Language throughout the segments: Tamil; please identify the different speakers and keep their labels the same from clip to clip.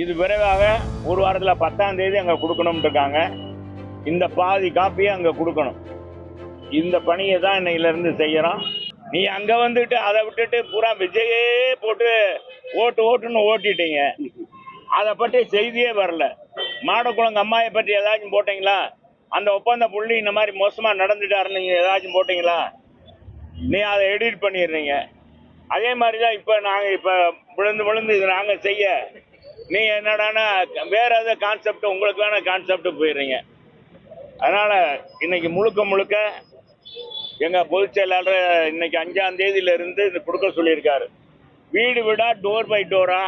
Speaker 1: இது விரைவாக ஒரு வாரத்தில் பத்தாம் தேதி அங்கே கொடுக்கணும்னு இருக்காங்க இந்த பாதி காப்பியை அங்கே கொடுக்கணும். இந்த பணியை தான் இன்னையிலேருந்து செய்கிறோம் நீ அங்கே வந்துட்டு அதை விட்டுட்டு பூரா விஜயே போட்டு ஓட்டு ஓட்டுன்னு ஓட்டிட்டீங்க. அதை பற்றி செய்தியே வரல. மாடக்குளங்க அம்மாயை பற்றி ஏதாச்சும் போட்டீங்களா? அந்த ஒப்பந்த புள்ளி இந்த மாதிரி மோசமாக நடந்துட்டாருன்னு நீங்கள் ஏதாச்சும் போட்டீங்களா? நீ அதை எடிட் பண்ணிடுறீங்க. அதே மாதிரி தான் இப்போ நாங்கள் இப்போ விழுந்து விழுந்து இது நாங்கள் செய்ய நீ என்னடானா வேற ஏதாவது கான்செப்ட் உங்களுக்கு வேணா கான்செப்ட் போயிடுறீங்க. அதனால் இன்னைக்கு முழுக்க முழுக்க எங்கள் பொதுச் செயலாளர் இன்னைக்கு அஞ்சாம் தேதியில இருந்து இது கொடுக்க சொல்லியிருக்காரு. வீடு வீடா டோர் பை டோரா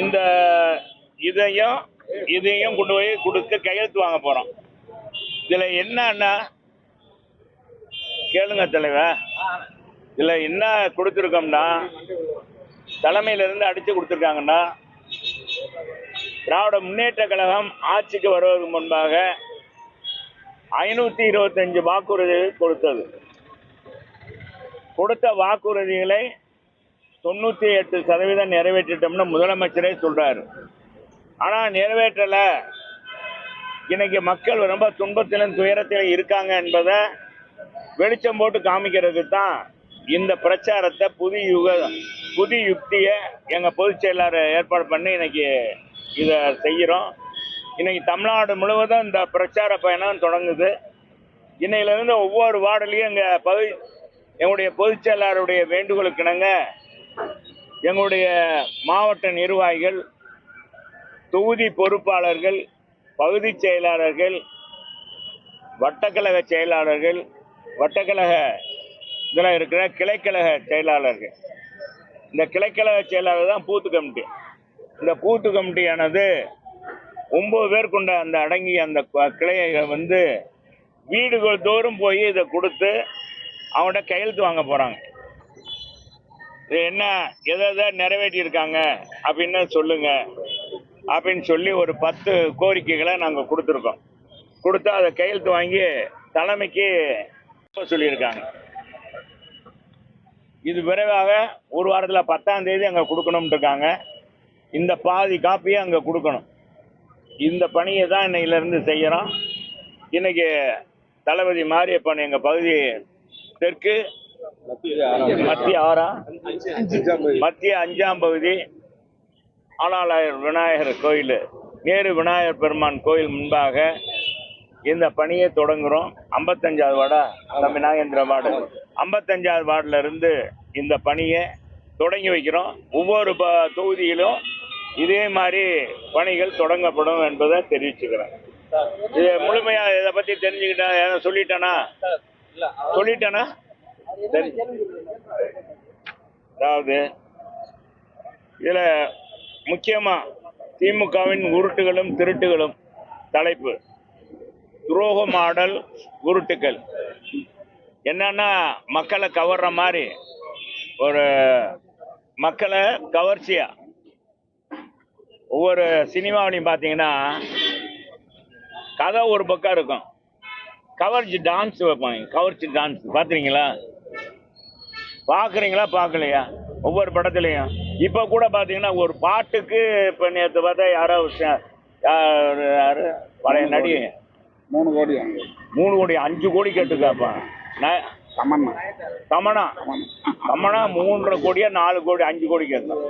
Speaker 1: இந்த இதையும் இதையும் கொண்டு போய் கொடுத்து கையெழுத்து வாங்க போகிறோம் இதில் என்னன்னா கேளுங்க தலைவர் இதில் என்ன கொடுத்துருக்கோம்னா தலைமையிலிருந்து அடித்து அடிச்சு கொடுத்துருக்காங்கன்னா திராவிட முன்னேற்ற கழகம் ஆட்சிக்கு வருவதற்கு முன்பாக ஐநூத்தி இருபத்தஞ்சு வாக்குறுதிகள் கொடுத்தது. கொடுத்த வாக்குறுதிகளை தொண்ணூத்தி எட்டு சதவீதம் நிறைவேற்றிட்டோம்னு முதலமைச்சரே சொல்றாரு. ஆனா நிறைவேற்றலை. இன்னைக்கு மக்கள் ரொம்ப துன்பத்திலும் துயரத்திலும் இருக்காங்க என்பதை வெளிச்சம் போட்டு காமிக்கிறதுக்கு தான் இந்த பிரச்சாரத்தை புது யுக புது யுக்தியை எங்கள் பொதுச் செயலாளர் ஏற்பாடு பண்ணி இன்னைக்கு இதை செய்கிறோம் இன்னைக்கு தமிழ்நாடு முழுவதும் இந்த பிரச்சார பயணம் தொடங்குது. இன்னையிலேருந்து ஒவ்வொரு வார்டுலையும் எங்கள் பகுதி எங்களுடைய பொதுச் செயலாளருடைய வேண்டுகோளுக்கிணங்க எங்களுடைய மாவட்ட நிர்வாகிகள் தொகுதி பொறுப்பாளர்கள் பகுதி செயலாளர்கள் வட்டக்கழக செயலாளர்கள் வட்டக்கழக இதில் இருக்கிற கிளைக்கழக செயலாளர்கள். இந்த கிளைக்கழக செயலாளர் தான் பூத்து கமிட்டி. இந்த பூத்து கமிட்டியானது ஒன்பது பேர் கொண்ட அந்த அடங்கிய அந்த கிளையை வந்து வீடுகள் தோறும் போய் இதை கொடுத்து அவங்கள்ட்ட கையெழுத்து வாங்க போகிறாங்க இது என்ன எதை எதை நிறைவேற்றியிருக்காங்க அப்படின்னு சொல்லுங்க. அப்படின்னு சொல்லி ஒரு பத்து கோரிக்கைகளை நாங்கள் கொடுத்துருக்கோம். கொடுத்து அதை கையெழுத்து வாங்கி தலைமைக்கு சொல்லியிருக்காங்க. இது விரைவாக ஒரு வாரத்தில் பத்தாம் தேதி அங்கே கொடுக்கணும்னு இருக்காங்க இந்த பாதி காப்பியை அங்கே கொடுக்கணும். இந்த பணியை தான் இன்னையிலேருந்து செய்கிறோம் இன்னைக்கு தளபதி மாரியப்பன் எங்கள் பகுதி தெற்கு மத்திய ஆறாம் மத்திய அஞ்சாம் பகுதி ஆனாலாயர் விநாயகர் கோயில் நேரு விநாயகர் பெருமான் கோயில் முன்பாக இந்த பணியை தொடங்குகிறோம் ஐம்பத்தஞ்சாவது வாடா தம்பி நாகேந்திர வார்டு. ஐம்பத்தஞ்சாவது வார்டில் இருந்து இந்த பணியை தொடங்கி வைக்கிறோம். ஒவ்வொரு ப தொகுதியிலும் இதே மாதிரி பணிகள் தொடங்கப்படும் என்பதை தெரிவிச்சுக்கிறேன். இது முழுமையா இதை பத்தி தெரிஞ்சுக்கிட்டேன் சொல்லிட்டேனா? சொல்லிட்டேனா? அதாவது இதுல முக்கியமா திமுகவின் உருட்டுகளும் திருட்டுகளும் தலைப்பு. துரோக மாடல் உருட்டுக்கள். என்னன்னா மக்களை கவர்ற மாதிரி ஒரு மக்களை கவர்ச்சியா? ஒவ்வொரு சினிமாவிலையும் பார்த்தீங்கன்னா கதை ஒரு பக்கம் இருக்கும். கவர்ச்சி டான்ஸ் வைப்பாங்க. கவர்ச்சி டான்ஸ். பார்த்துறீங்களா பார்க்குறீங்களா? பார்க்கலையா? ஒவ்வொரு படத்துலையும். இப்போ கூட பார்த்தீங்கன்னா ஒரு பாட்டுக்கு இப்போ நேற்று பார்த்தா யாரோ யாரு பழைய நடிகை.
Speaker 2: மூணு கோடி.
Speaker 1: மூணு கோடி அஞ்சு கோடி கேட்டுக்காப்பா
Speaker 2: தமன்னா.
Speaker 1: தமனா தமனா மூன்றரை கோடியா நாலு கோடி அஞ்சு கோடி கேட்கும்